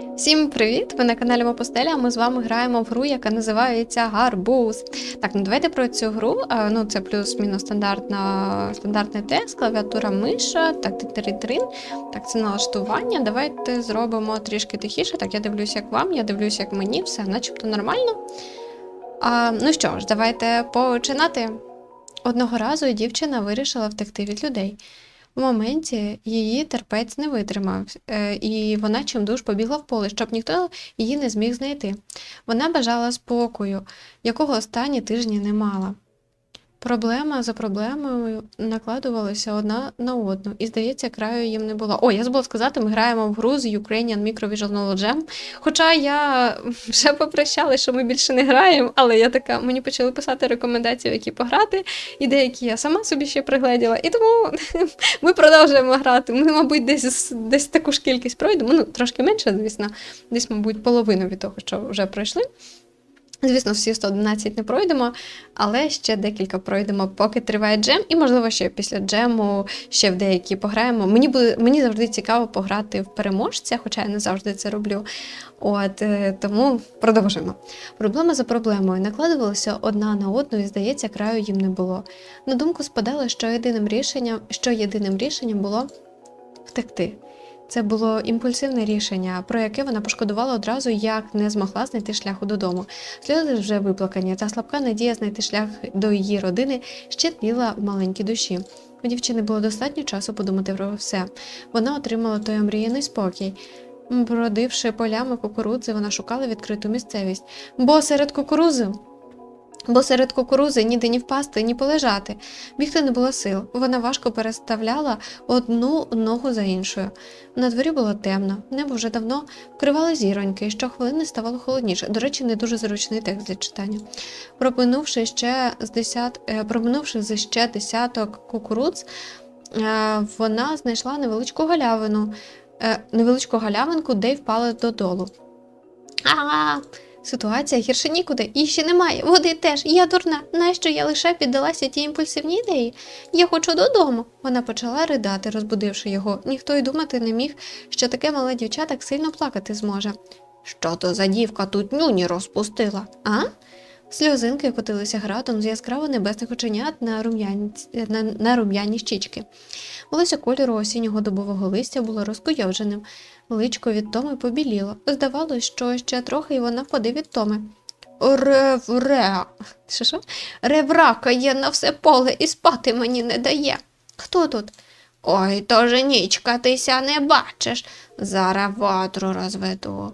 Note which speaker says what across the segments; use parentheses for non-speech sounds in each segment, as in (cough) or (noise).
Speaker 1: Всім привіт! Ви на каналі Мопостеля. Ми з вами граємо в гру, яка називається Гарбуз. Так, ну давайте про цю гру. Ну, це плюс-мінус стандартна, стандартний текст, клавіатура миша, так, титрин. Так, це налаштування. Давайте зробимо трішки тихіше. Так, я дивлюсь, як вам, я дивлюсь, як мені, все начебто нормально. А, ну що ж, давайте починати. Одного разу дівчина вирішила втекти від людей. В моменті її терпець не витримав, е, і вона чимдуж побігла в поле, щоб ніхто її не зміг знайти. Вона бажала спокою, якого останні тижні не мала. Проблема за проблемою накладувалася одна на одну, і, здається, краю їм не було. О, я забула сказати, ми граємо в гру з Ukrainian Micro Visual Jam. Хоча я вже попрощала, що ми більше не граємо, але я така, мені почали писати рекомендації, які пограти, і деякі я сама собі ще пригледіла. І тому (laughs) ми продовжуємо грати. Ми, мабуть, десь, десь таку ж кількість пройдемо. Ну, трошки менше, звісно, десь, мабуть, половину від того, що вже пройшли. Звісно, всі 111 не пройдемо, але ще декілька пройдемо, поки триває джем, і, можливо, ще після джему ще в деякі пограємо. Мені буде, мені завжди цікаво пограти в переможця, хоча я не завжди це роблю. От е, тому продовжуємо. Проблема за проблемою накладувалася одна на одну, і здається, краю їм не було. На думку спадало, що єдиним рішенням, що єдиним рішенням було втекти. Це було імпульсивне рішення, про яке вона пошкодувала одразу, як не змогла знайти шляху додому. Сльози вже виплакані, та слабка надія знайти шлях до її родини ще тліла в маленькій душі. У дівчини було достатньо часу подумати про все. Вона отримала той омріяний спокій. Бродивши полями кукурудзи, вона шукала відкриту місцевість. Бо серед кукурузи Бо серед кукурузи ніде ні впасти, ні полежати. Бігти не було сил. Вона важко переставляла одну ногу за іншою. На дворі було темно, небо вже давно вкривало зіроньки, і щохвилини ставало холодніше. До речі, не дуже зручний текст для читання. Проминувши ще з десят... е, проминувши з ще десяток кукурудз, е, вона знайшла невеличку галявину, е, невеличку галявинку, де й впала додолу. А, Ситуація гірше нікуди, її ще немає. Води теж. Я дурна. Нащо я лише піддалася тій імпульсивній ідеї? Я хочу додому. Вона почала ридати, розбудивши його. Ніхто й думати не міг, що таке мале дівча так сильно плакати зможе. Що то за дівка тут нюні розпустила, а? Сльозинки котилися градом з яскраво небесних оченят на рум'яні, на, на рум'яні щічки. Волосся кольору осіннього добового листя було розкуйовдженим. Личко від Томи побіліло. Здавалось, що ще трохи і вона впаде від Томи. Ревре. Що що? Реврака є на все поле і спати мені не дає. Хто тут? Ой, то женічка, тися не бачиш. Зараз ватру розведу.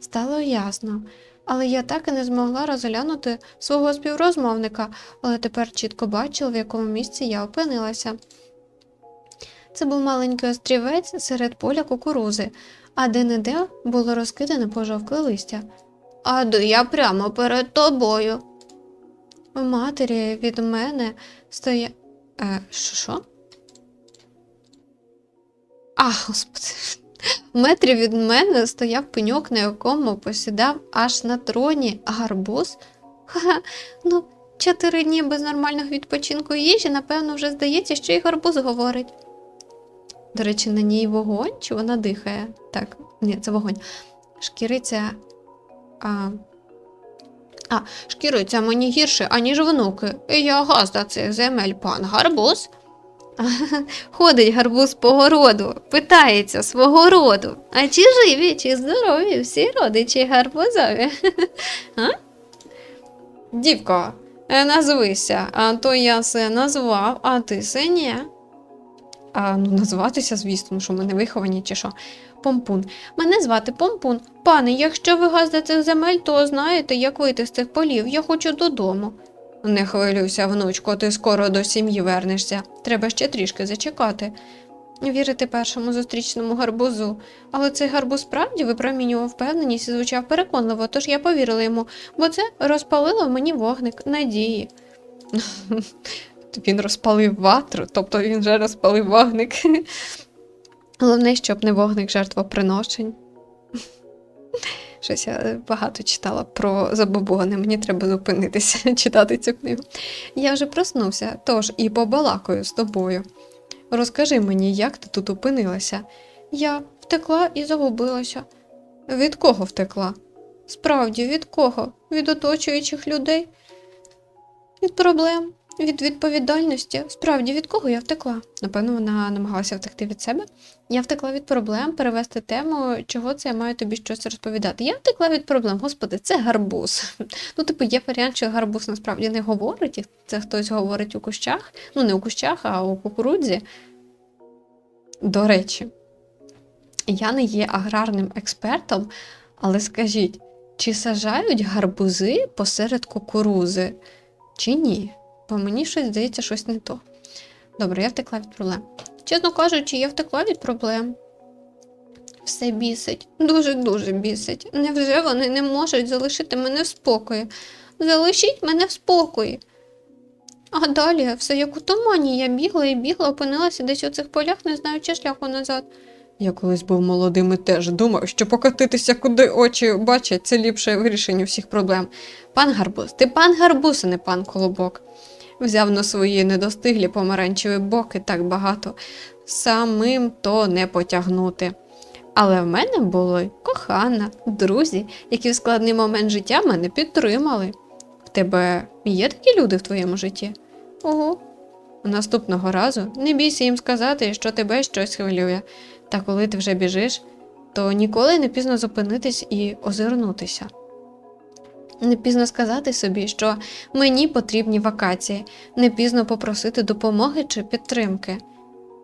Speaker 1: Стало ясно, але я так і не змогла розглянути свого співрозмовника, але тепер чітко бачила, в якому місці я опинилася. Це був маленький острівець серед поля кукурузи, а де-не-де було розкидане пожовкле листя. А де я прямо перед тобою. У матері від мене стоя. Е, що? А, господи. В метрі від мене стояв пеньок, на якому посідав аж на троні гарбуз. Ха, ну, чотири дні без нормального відпочинку їжі, напевно, вже здається, що і гарбуз говорить. До речі, на ній вогонь, чи вона дихає? Так, ні, це вогонь. Шкіриця. А, а шкіриця мені гірше, аніж внуки. Я газда цих земель, пан гарбуз. (laughs) Ходить гарбуз по городу, питається свого роду. А чи живі, чи здорові всі родичі гарбузові? (laughs) а? Дівко, е, назвися, а то я се назвав, а ти се ні. А, ну, назватися, звісно, що ми не виховані чи що. Помпун. Мене звати Помпун. Пане, якщо ви цих земель, то знаєте, як вийти з цих полів. Я хочу додому. Не хвилюйся, внучко, ти скоро до сім'ї вернешся. Треба ще трішки зачекати. Вірити першому зустрічному гарбузу. Але цей гарбуз справді випромінював впевненість і звучав переконливо, тож я повірила йому, бо це розпалило мені вогник надії. Він розпалив ватру, тобто він вже розпалив вогник. Головне, щоб не вогник жертвоприношень. Щось я багато читала про забобони, мені треба зупинитися, (laughs) читати цю книгу. Я вже проснувся, тож і побалакаю з тобою. Розкажи мені, як ти тут опинилася. Я втекла і загубилася. Від кого втекла? Справді, від кого? Від оточуючих людей? Від проблем, від відповідальності. Справді, від кого я втекла? Напевно, вона намагалася втекти від себе. Я втекла від проблем, перевести тему, чого це я маю тобі щось розповідати. Я втекла від проблем. Господи, це гарбуз. (laughs) Ну, типу, є варіант, що гарбуз насправді не говорить, і це хтось говорить у кущах. Ну, не у кущах, а у кукурудзі. До речі, я не є аграрним експертом, але скажіть, чи сажають гарбузи посеред кукурузи, чи ні? Бо мені щось здається, щось не то. Добре, я втекла від проблем. Чесно кажучи, я втекла від проблем. Все бісить, дуже-дуже бісить. Невже вони не можуть залишити мене в спокої? Залишіть мене в спокої. А далі все як у тумані. Я бігла і бігла, опинилася десь у цих полях, не знаючи шляху назад. Я колись був молодим і теж думав, що покотитися, куди очі бачать, це ліпше вирішення всіх проблем. Пан Гарбуз, ти пан Гарбуз, а не пан Колобок. Взяв на свої недостиглі помаранчеві боки так багато. Самим то не потягнути. Але в мене були кохана, друзі, які в складний момент життя мене підтримали. В тебе є такі люди в твоєму житті? Ого. Наступного разу не бійся їм сказати, що тебе щось хвилює. Та коли ти вже біжиш, то ніколи не пізно зупинитись і озирнутися. Не пізно сказати собі, що мені потрібні вакації, не пізно попросити допомоги чи підтримки.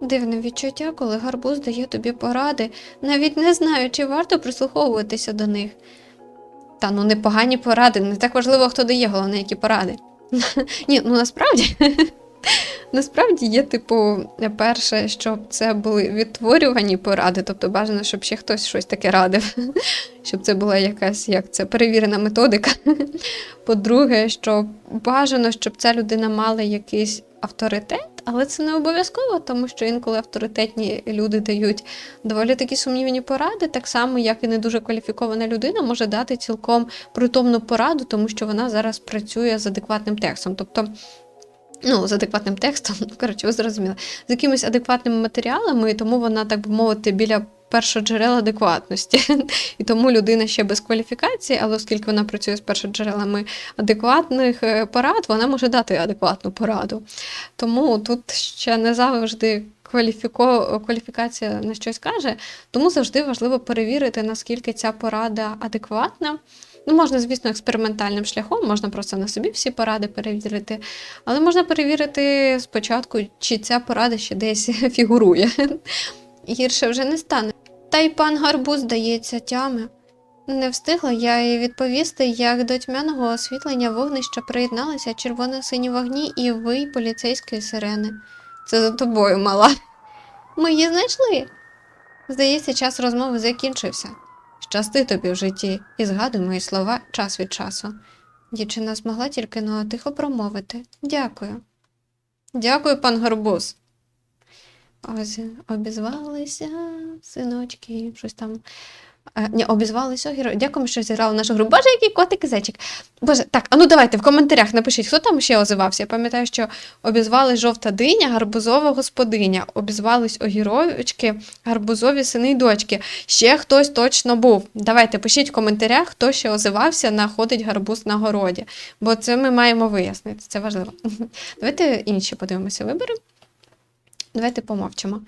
Speaker 1: Дивне відчуття, коли гарбуз дає тобі поради, навіть не знаю, чи варто прислуховуватися до них. Та ну непогані поради, не так важливо, хто дає, головне, які поради. (laughs) Ні, ну насправді. (laughs) Насправді є, типу, перше, щоб це були відтворювані поради, тобто бажано, щоб ще хтось щось таке радив, (laughs) щоб це була якась як це перевірена методика. (laughs) По-друге, що бажано, щоб ця людина мала якийсь авторитет, але це не обов'язково, тому що інколи авторитетні люди дають доволі такі сумнівні поради, так само, як і не дуже кваліфікована людина може дати цілком притомну пораду, тому що вона зараз працює з адекватним текстом. Тобто Ну, з адекватним текстом, ну, коротше, ви зрозуміли, з якимись адекватними матеріалами, і тому вона, так би мовити, біля першоджерел адекватності. (laughs) І тому людина ще без кваліфікації, але оскільки вона працює з першоджерелами адекватних е, порад, вона може дати адекватну пораду. Тому тут ще не завжди кваліфіко... кваліфікація на щось каже, тому завжди важливо перевірити, наскільки ця порада адекватна. Ну, можна, звісно, експериментальним шляхом, можна просто на собі всі поради перевірити, але можна перевірити спочатку, чи ця порада ще десь (laughs) фігурує. Гірше вже не стане. Та й пан Гарбуз, здається, тями. Не встигла я їй відповісти, як до тьмяного освітлення вогнища приєдналися червоно-сині вогні і вий поліцейської сирени. Це за тобою, мала. Ми її знайшли. Здається, час розмови закінчився. Щасти тобі в житті і згадуй мої слова час від часу. Дівчина змогла тільки ну, тихо промовити. Дякую. Дякую, пан Горбуз. Ось обізвалися синочки, щось там. Е, ні, обізвалися герої. Дякуємо, що зіграли нашу гру. Боже, який котик і зайчик. Боже, так, а ну давайте в коментарях напишіть, хто там ще озивався. Я пам'ятаю, що обізвались жовта диня, гарбузова господиня, обізвались огіровички, гарбузові сини й дочки. Ще хтось точно був. Давайте пишіть в коментарях, хто ще озивався, находить гарбуз на городі. Бо це ми маємо вияснити, це важливо. (laughs) Давайте інші подивимося вибори. Давайте помовчимо.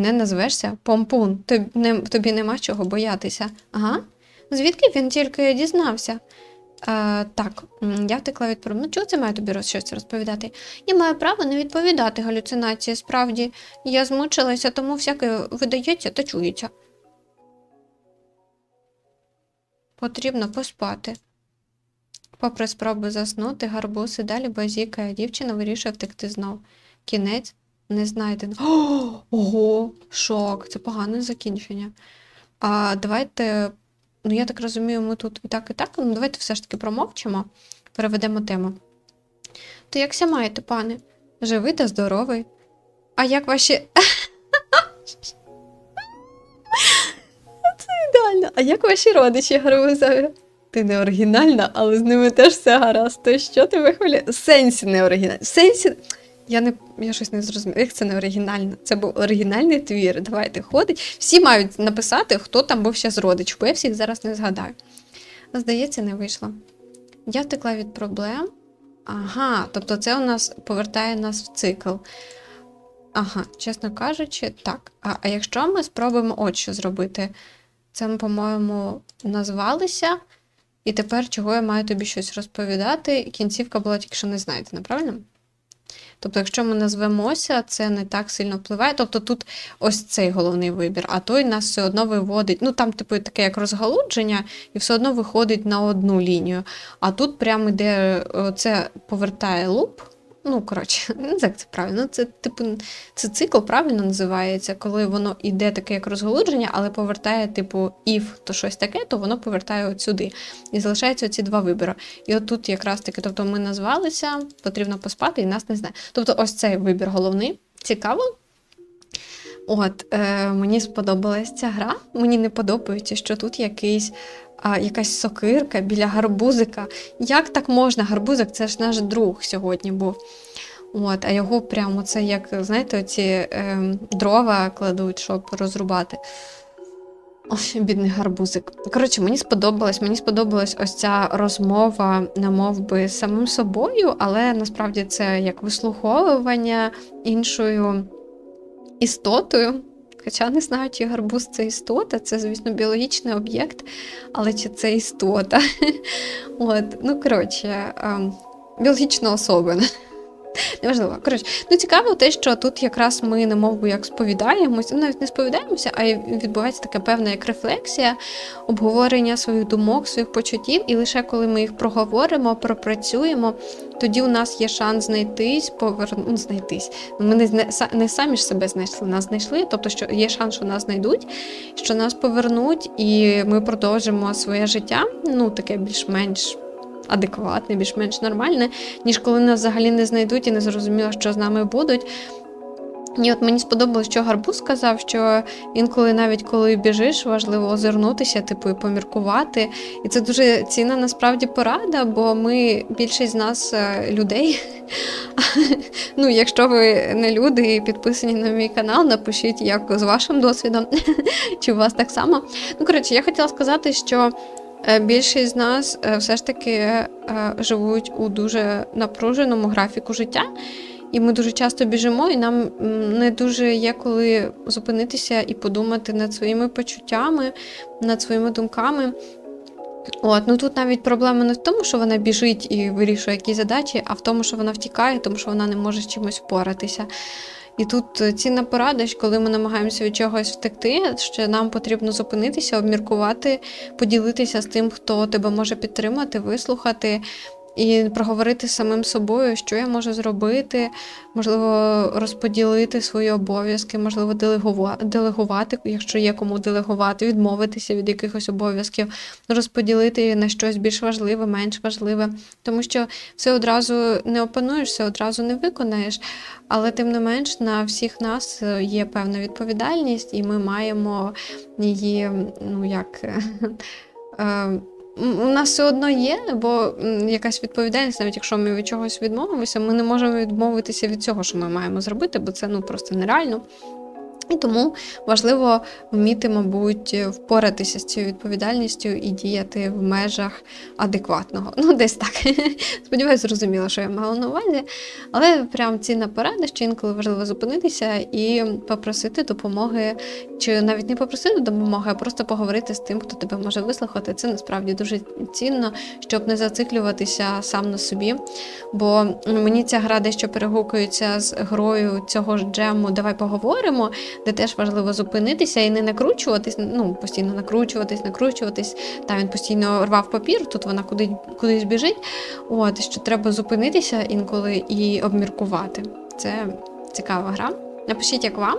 Speaker 1: Не назвешся помпун. Тобі, не, тобі нема чого боятися. Ага. Звідки він тільки дізнався? А, так, я втекла від проблем. Ну, чого це маю тобі щось розповідати? Я маю право не відповідати галюцинації. Справді, я змучилася, тому всяке видається та чується. Потрібно поспати. Попри спроби заснути, гарбуз і далі базікає, дівчина вирішує втекти знов. Кінець не знайдено. (gasps) Ого, шок, це погане закінчення. А давайте, ну я так розумію, ми тут і так, і так, ну давайте все ж таки промовчимо, переведемо тему. То якся маєте, пане? Живий та здоровий. А як ваші. Це ідеально. А як ваші родичі гарбузові? Ти не оригінальна, але з ними теж все гаразд. То що ти вихваляєш? Сенсі не оригінальна. Сенсі. Я не я щось не зрозуміла. Як це не оригінально? Це був оригінальний твір. Давайте ходить. Всі мають написати, хто там був ще з родич, я всіх зараз не згадаю. Здається, не вийшло. Я втекла від проблем. Ага, тобто це у нас повертає нас в цикл. Ага, чесно кажучи, так. А, а якщо ми спробуємо от що зробити? Це ми, по-моєму, назвалися, і тепер чого я маю тобі щось розповідати, кінцівка була тільки що не знайдена, правильно? Тобто, якщо ми назвемося, це не так сильно впливає. Тобто тут ось цей головний вибір, а той нас все одно виводить. Ну там, типу, таке як розгалудження, і все одно виходить на одну лінію. А тут прямо йде це повертає луп. Ну, коротше, (laughs) не знаю, як це правильно. Це, типу, це цикл правильно називається, коли воно йде таке як розголудження, але повертає, типу, if то щось таке, то воно повертає от сюди. І залишаються ці два вибори. І от тут якраз таки, тобто ми назвалися, потрібно поспати і нас не знає. Тобто, ось цей вибір головний. Цікаво. От, е, мені сподобалась ця гра. Мені не подобається, що тут якийсь а, якась сокирка біля гарбузика. Як так можна? Гарбузик це ж наш друг сьогодні був. От, А його прямо це як, знаєте, оці е, дрова кладуть, щоб розрубати. Ой, бідний гарбузик. Коротше, мені сподобалось, мені сподобалась ось ця розмова, намов би, з самим собою, але насправді це як вислуховування іншою істотою. Хоча не знаю, чи гарбуз це істота, це, звісно, біологічний об'єкт, але чи це істота? (laughs) От, Ну, коротше, ем, біологічна особина. (laughs) Неважливо. Коротше, ну цікаво те, що тут якраз ми не би як сповідаємося, ну, навіть не сповідаємося, а відбувається така певна як рефлексія, обговорення своїх думок, своїх почуттів, і лише коли ми їх проговоримо, пропрацюємо, тоді у нас є шанс знайтись, поверну, ну, знайтись. Ми не, не самі ж себе знайшли, нас знайшли, тобто що є шанс, що нас знайдуть, що нас повернуть, і ми продовжимо своє життя, ну таке більш-менш адекватне, більш-менш нормальне, ніж коли нас взагалі не знайдуть і не зрозуміло, що з нами будуть. І от мені сподобалось, що Гарбуз сказав, що інколи, навіть коли біжиш, важливо озирнутися, типу, і поміркувати. І це дуже цінна насправді порада, бо ми більшість з нас е, людей. (laughs) Ну, якщо ви не люди і підписані на мій канал, напишіть, як з вашим досвідом, (laughs) чи у вас так само. Ну, коротше, я хотіла сказати, що. Е, більшість з нас е, все ж таки е, живуть у дуже напруженому графіку життя, і ми дуже часто біжимо, і нам не дуже є коли зупинитися і подумати над своїми почуттями, над своїми думками. От, ну Тут навіть проблема не в тому, що вона біжить і вирішує якісь задачі, а в тому, що вона втікає, тому що вона не може з чимось впоратися. І тут е, цінна порада, коли ми намагаємося від чогось втекти, що нам потрібно зупинитися, обміркувати, поділитися з тим, хто тебе може підтримати, вислухати, і проговорити з самим собою, що я можу зробити, можливо, розподілити свої обов'язки, можливо, делегувати, якщо є кому делегувати, відмовитися від якихось обов'язків, розподілити на щось більш важливе, менш важливе. Тому що все одразу не опануєш, все одразу не виконаєш. Але тим не менш на всіх нас є певна відповідальність, і ми маємо її, ну як. (laughs) У нас все одно є, бо якась відповідальність, навіть якщо ми від чогось відмовимося, ми не можемо відмовитися від цього, що ми маємо зробити, бо це ну просто нереально. І тому важливо вміти, мабуть, впоратися з цією відповідальністю і діяти в межах адекватного. Ну, десь так. (laughs) Сподіваюсь, зрозуміло, що я мала на увазі. Але прям цінна порада, що інколи важливо зупинитися і попросити допомоги, чи навіть не попросити допомоги, а просто поговорити з тим, хто тебе може вислухати. Це насправді дуже цінно, щоб не зациклюватися сам на собі. Бо мені ця гра дещо перегукується з грою цього ж джему Давай поговоримо де теж важливо зупинитися і не накручуватись, ну постійно накручуватись, накручуватись. Та він постійно рвав папір, тут вона куди, кудись біжить. От що треба зупинитися інколи і обміркувати. Це цікава гра. Напишіть, як вам.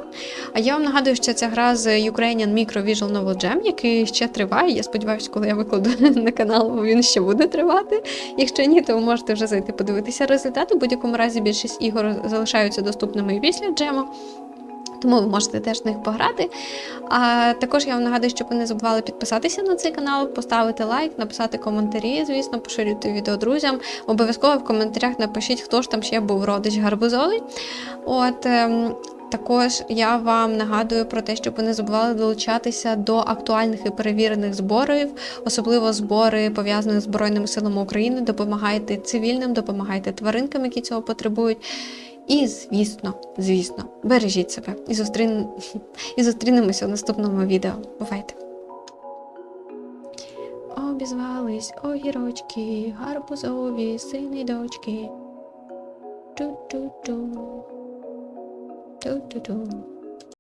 Speaker 1: А я вам нагадую, що ця гра з Ukrainian Micro Visual Novel Jam, який ще триває. Я сподіваюся, коли я викладу (laughs) на канал, він ще буде тривати. Якщо ні, то ви можете вже зайти подивитися результати. У будь-якому разі більшість ігор залишаються доступними і після джему. Тому ви можете теж в них пограти. А також я вам нагадую, щоб ви не забували підписатися на цей канал, поставити лайк, написати коментарі, звісно, поширювати відео друзям. Обов'язково в коментарях напишіть, хто ж там ще був родич гарбузовий. От. ем, також я вам нагадую про те, щоб ви не забували долучатися до актуальних і перевірених зборів, особливо збори пов'язані з Збройними силами України. Допомагайте цивільним, допомагайте тваринкам, які цього потребують. І, звісно, звісно, бережіть себе і, зустрін... (laughs) і зустрінемося в наступному відео. Бувайте! Обізвались огірочки, гарбузові сини дочки. Ту-ту-ту. Ту-ту-ту.